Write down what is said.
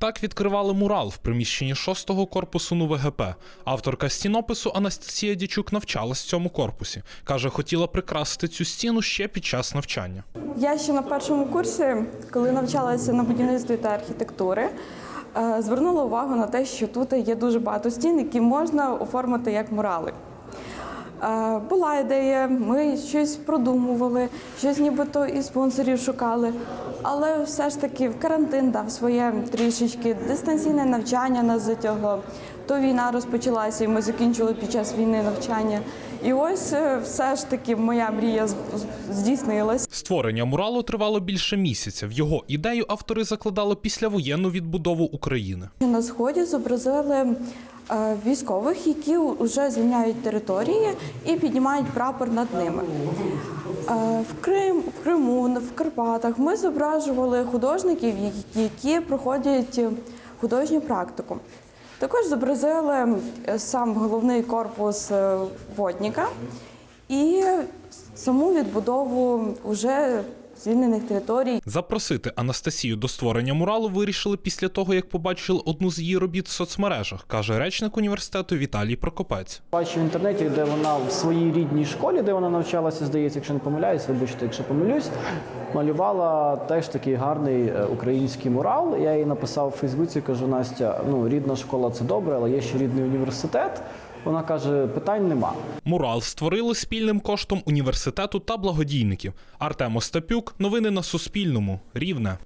Так відкривали мурал в приміщенні шостого корпусу НУВГП. Авторка стінопису Анастасія Дячук навчалась в цьому корпусі. Каже, хотіла прикрасити цю стіну ще під час навчання. Я ще на першому курсі, коли навчалася на будівництві та архітектури, е, звернула увагу на те, що тут є дуже багато стін, які можна оформити як мурали. Була ідея, ми щось продумували, щось нібито і спонсорів шукали. Але все ж таки в карантин дав своє трішечки дистанційне навчання нас затягло. То війна розпочалася, і ми закінчили під час війни навчання. І ось е, все ж таки моя мрія здійснилась. Створення муралу тривало більше місяця. В його ідею автори закладали післявоєнну відбудову України. На сході зобразили військових, які вже звільняють території і піднімають прапор над ними. Е, В Крим, в Криму, в Карпатах ми зображували художників, які проходять художню практику. Також зобразили е, сам головний корпус е, водника і саму відбудову уже звільнених територій. Запросити Анастасію до створення муралу вирішили після того, як побачили одну з її робіт в соцмережах, каже речник університету Віталій Прокопець. Бачив в інтернеті, де вона в своїй рідній школі, де вона навчалася, здається, якщо не помиляюсь, вибачте, якщо помилюсь, малювала теж такий гарний е, український мурал. Я їй написав у Фейсбуці, кажу, Настя, ну рідна школа це добре, але є ще рідний університет. Вона каже, питань нема. Мурал створили спільним коштом університету та благодійників. Артем Остапюк. Новини на Суспільному. Рівне.